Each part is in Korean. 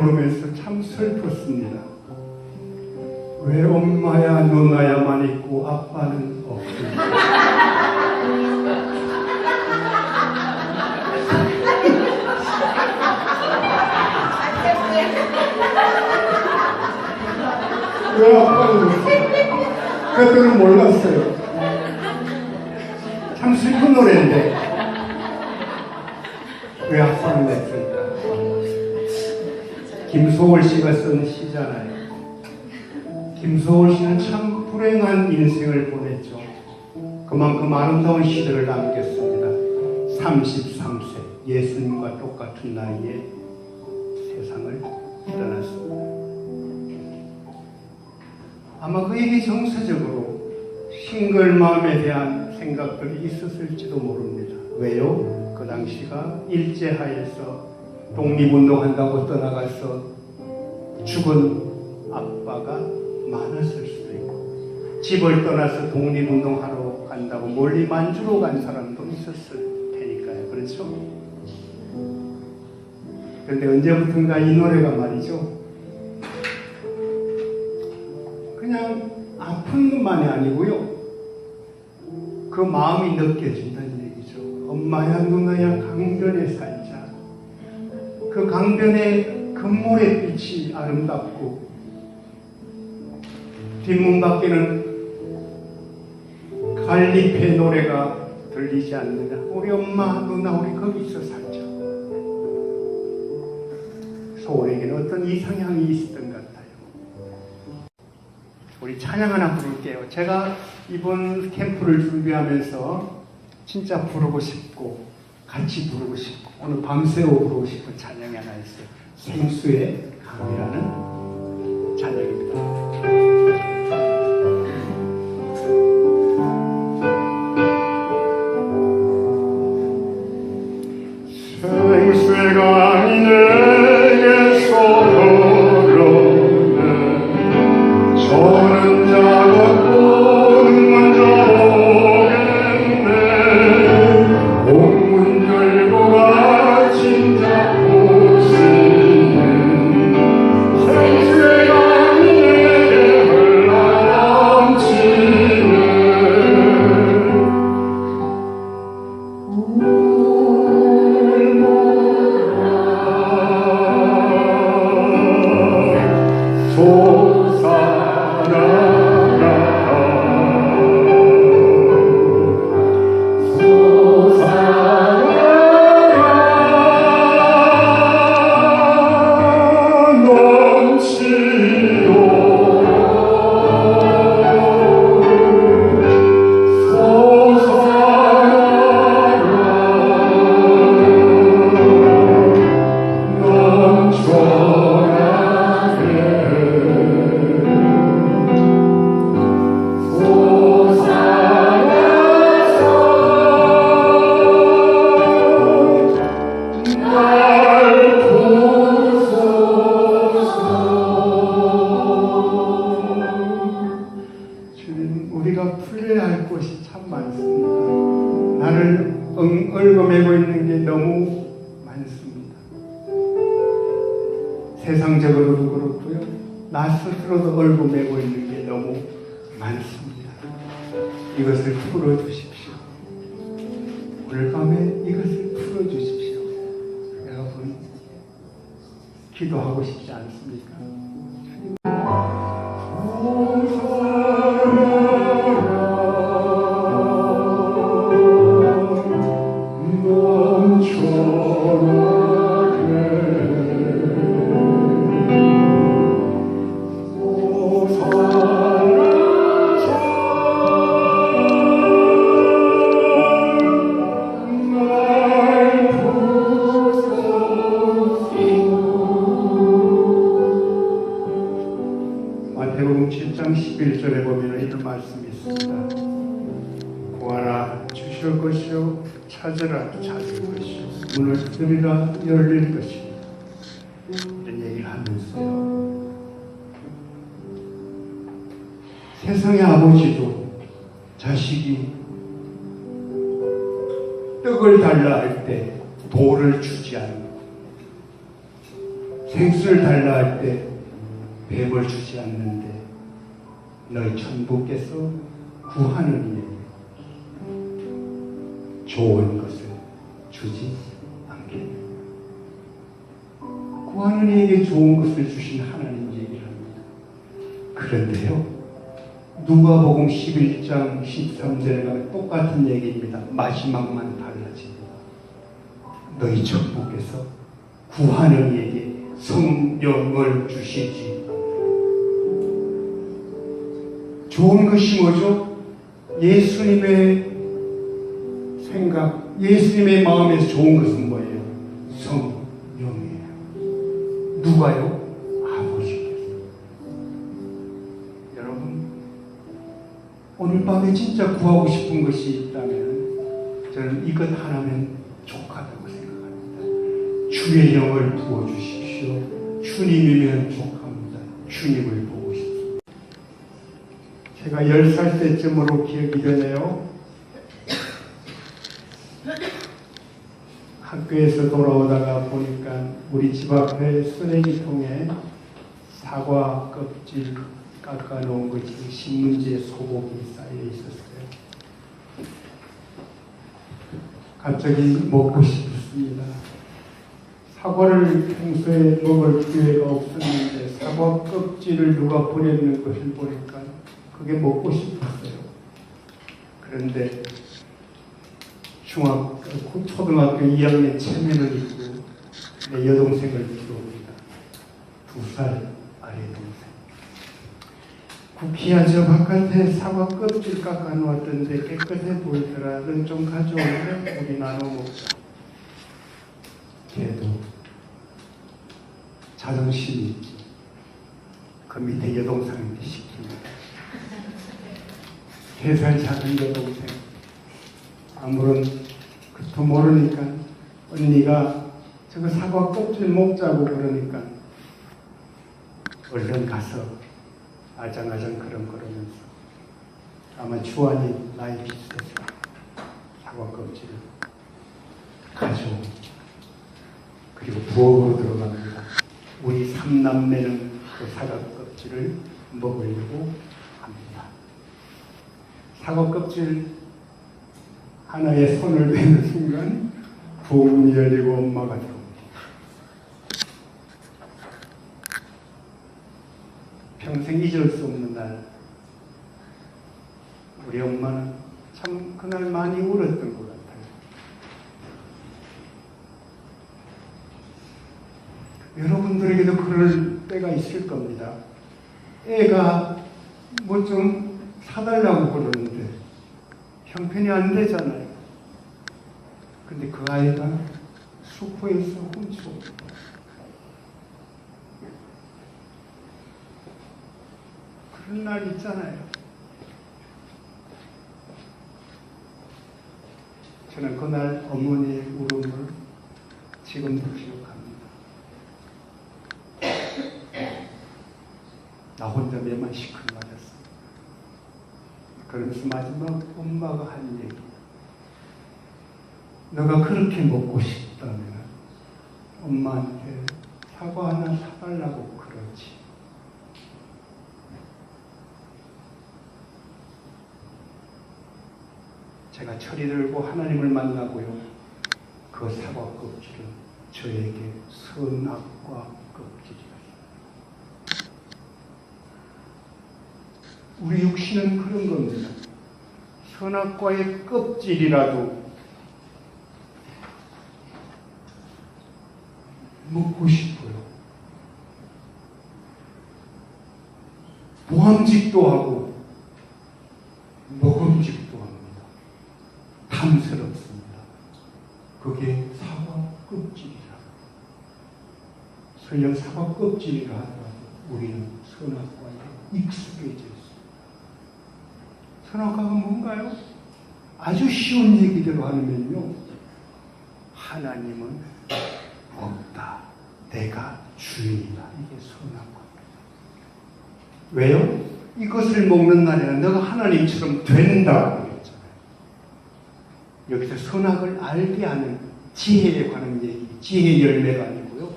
보면서 참 슬펐습니다. 왜 엄마야 누나야만 있고 아빠는 없을까? 왜 아빠는? 그때는 몰랐어요. 참 슬픈 노래인데 왜 아빠는 없을까? 김소월 씨가 쓴 시잖아요. 김소월 씨는 참 불행한 인생을 보냈죠. 그만큼 아름다운 시들을 남겼습니다. 33세, 예수님과 똑같은 나이에 세상을 떠났습니다. 아마 그에게 정서적으로 싱글 마음에 대한 생각들이 있었을지도 모릅니다. 왜요? 그 당시가 일제하에서 독립운동한다고 떠나가서 죽은 아빠가 많았을 수도 있고 집을 떠나서 독립운동하러 간다고 멀리 만주로 간 사람도 있었을 테니까요. 그렇죠? 그런데 언제부턴가 이 노래가 말이죠. 그냥 아픈 것만이 아니고요. 그 마음이 느껴진다는 얘기죠. 엄마야 누나야 강변에 살자. 그 강변에 금모의 빛이 아름답고 뒷문 밖에는 갈리페 노래가 들리지 않느냐. 우리 엄마 누나 우리 거기서 살자. 소울에게는 어떤 이상향이 있었던 것 같아요. 우리 찬양 하나 부를게요. 제가 이번 캠프를 준비하면서 진짜 부르고 싶고 같이 부르고 싶고 오늘 밤새워 부르고 싶은 찬양이 하나 있어요. 생수의 강이라는 찬양입니다. 나를 응, 얽어매고 있는 게 너무 많습니다. 세상적으로도 그렇고요. 나 스스로도 얽어매고 있는 게 너무 많습니다. 이것을 풀어주십시오. 오늘 밤에 이것을 풀어주십시오. 여러분, 기도하고 싶지 않습니까? 보면 이런 말씀이 있습니다. 구하라 주실 것이요 찾으라 찾을 것이요 문을 두드리라 열릴 것이요 이런 얘기를 하면서요. 세상의 아버지도 자식이 떡을 달라 할 때 돌을 주지 않고 생수를 달라 할 때 뱀을 주지 않는데 너희 천부께서 구하는 이에게 좋은 것을 주지 않겠느냐. 구하는 이에게 좋은 것을 주신 하나님 얘기를 합니다. 그런데요, 누가복음 11장 13절에 가면 똑같은 얘기입니다. 마지막만 달라집니다. 너희 천부께서 구하는 이에게 성령을 주시지. 좋은 것이 뭐죠? 예수님의 생각, 예수님의 마음에서 좋은 것은 뭐예요? 성령이에요. 누가요? 아버지께서. 여러분, 오늘 밤에 진짜 구하고 싶은 것이 있다면 저는 이것 하나면 족하다고 생각합니다. 주의 영을 부어주십시오. 주님이면 족합니다. 주님을 보고. 제가 10살 때쯤으로 기억이 되네요. 학교에서 돌아오다가 보니까 우리 집 앞에 쓰레기통에 사과 껍질 깎아 놓은 것이 신문지에 소복이 쌓여 있었어요. 갑자기 먹고 싶었습니다. 사과를 평소에 먹을 기회가 없었는데 사과 껍질을 누가 보내는 것을 보니까 그게 먹고 싶었어요. 그런데 중학, 초등학교 2학년 체면을 입고 내 여동생을 키웁니다. 두 살 아래 동생. 구피야 저 바깥에 사과 껍질 깎아 놓았던데 깨끗해 보이더라. 넌 좀 가져올래? 우리 나눠 먹자. 걔도 자존심이 있지. 그 밑에 여동생한테 시킵니다. 세살 작은 여동생. 아무런 그것도 모르니까 언니가 저거 사과 껍질 먹자고 그러니까 얼른 가서 아장아장 그런거리면서 아마 주환이 나이 비슷해서 사과 껍질을 가져오고 그리고 부엌으로 들어갑니다. 우리 삼남매는 그 사과 껍질을 먹으려고 합니다. 사과 껍질 하나에 손을 대는 순간 부엌문이 열리고 엄마가 들어옵니다. 평생 잊을 수 없는 날 우리 엄마는 참 그날 많이 울었던 것 같아요. 여러분들에게도 그럴 때가 있을 겁니다. 애가 뭐 좀 사달라고 그러는데 형편이 안 되잖아요. 근데 그 아이가 슈퍼에서 훔쳐. 그런 날 있잖아요. 저는 그날 어머니의 울음을 지금도 기억합니다. 나 혼자 매만 시큰 맞았어. 그러면서 마지막 엄마가 한 얘기. 너가 그렇게 먹고 싶다면 엄마한테 사과 하나 사달라고 그러지. 제가 철이 들고 하나님을 만나고요. 그 사과 껍질은 저에게 선악과 껍질이었어요. 우리 육신은 그런 겁니다. 선악과의 껍질이라도 먹고 싶어요. 모함직도 하고 먹음직도 합니다. 탐스럽습니다. 그게 사과 껍질이라. 설령 사과 껍질이라 하더라도 우리는 선악과에 익숙해져. 선악과가 뭔가요? 아주 쉬운 얘기대로 하면요. 하나님은 없다. 내가 주인이다. 이게 선악과입니다. 왜요? 이것을 먹는 날에는 너가 하나님처럼 된다고 그랬잖아요. 여기서 선악을 알게 하는 지혜에 관한 얘기, 지혜 열매가 아니고요.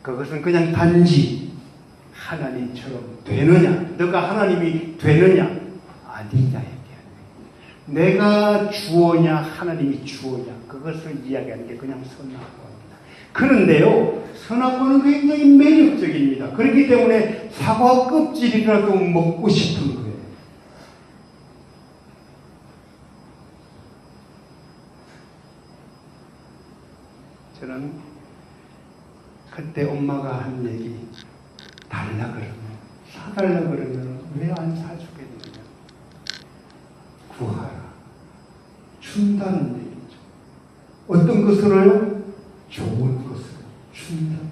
그것은 그냥 단지 하나님처럼 되느냐, 너가 하나님이 되느냐, 아니다. 내가 주어냐, 하나님이 주어냐, 그것을 이야기하는 게 그냥 선악과입니다. 그런데요, 선악과는 굉장히 매력적입니다. 그렇기 때문에 사과 껍질이라도 먹고 싶은 거예요. 저는 그때 엄마가 한 얘기, 달라 그러면, 사달라 그러면 왜 안 사주겠느냐. 구하라. 준다는 얘기죠. 어떤 것으로요? 좋은 것으로 준다는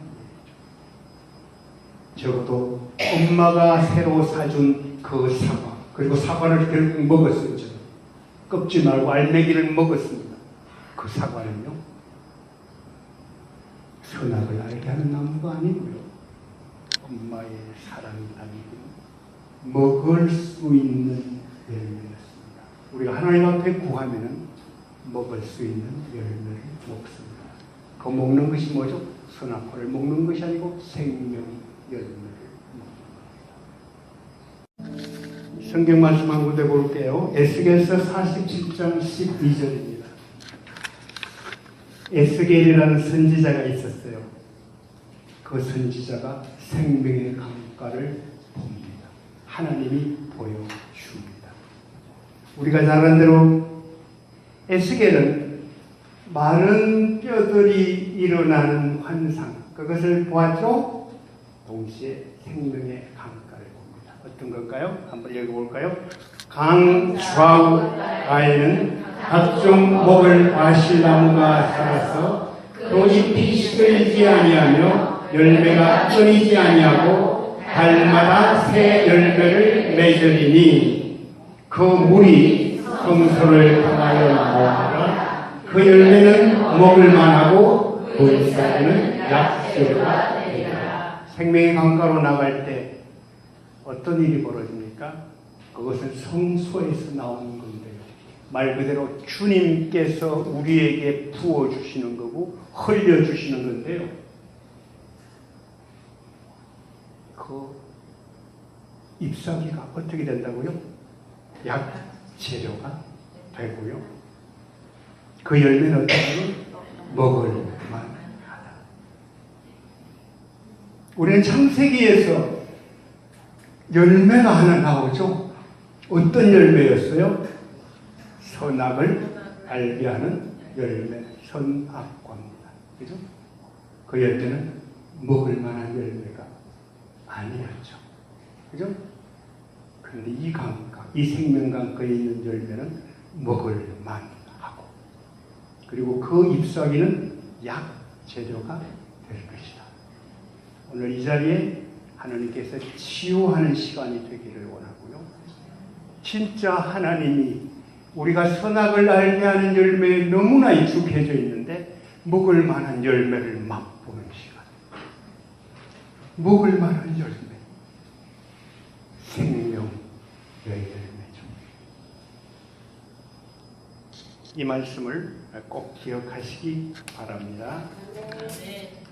얘기죠. 적어도 엄마가 새로 사준 그 사과, 그리고 사과를 결국 먹었었죠. 껍질 말고 알맹이를 먹었습니다. 그 사과는요, 선악을 알게 하는 나무가 아니고요. 엄마의 사랑이 담긴 먹을 수 있는 열매였습니다. 우리가 하나님 앞에 구하면은 먹을 수 있는 열매를 먹습니다. 그 먹는 것이 뭐죠? 선악과를 먹는 것이 아니고 생명 열매를 먹는 겁니다. 성경 말씀 한 군데 볼게요. 에스겔서 47장 12절입니다. 에스겔이라는 선지자가 있었어요. 그 선지자가 생명의 강가를 봅니다. 하나님이 보여줍니다. 우리가 잘 아는 대로 에스겔은 마른 뼈들이 일어나는 환상, 그것을 보았죠? 동시에 생명의 강가를 봅니다. 어떤 걸까요? 한번 읽어볼까요? 강 좌우 가에는 각종 먹을 과실나무가 자라서 또 잎이 시들지 아니하며 열매가 끊이지 아니하고 달마다 새 열매를 맺으리니 그 물이 성소를 향하여 나오라 그 열매는 먹을 만하고 그 잎사귀는 약재가 되리라 생명의 강가로 나갈 때 어떤 일이 벌어집니까? 그것은 성소에서 나오는 건데요. 말 그대로 주님께서 우리에게 부어주시는 거고 흘려주시는 건데요. 그 잎사귀가 어떻게 된다고요? 약 재료가 되고요. 그 열매는 어떻게 먹을 만하다. 우리는 창세기에서 열매가 하나 나오죠. 어떤 열매였어요? 선악을 알게 하는 열매, 선악과입니다. 그죠? 그 열매는 먹을 만한 열매가 아니었죠. 그죠? 그런데 이 강가, 이 생명강가에 있는 열매는 먹을 만하고, 그리고 그 잎사귀는 약 재료가 될 것이다. 오늘 이 자리에 하나님께서 치유하는 시간이 되기를 원하고요. 진짜 하나님이 우리가 선악을 알게 하는 열매에 너무나 익숙해져 있는데 먹을 만한 열매를 맛보는 시간. 먹을 만한 열매. 생명 이 말씀을 꼭 기억하시기 바랍니다. 네.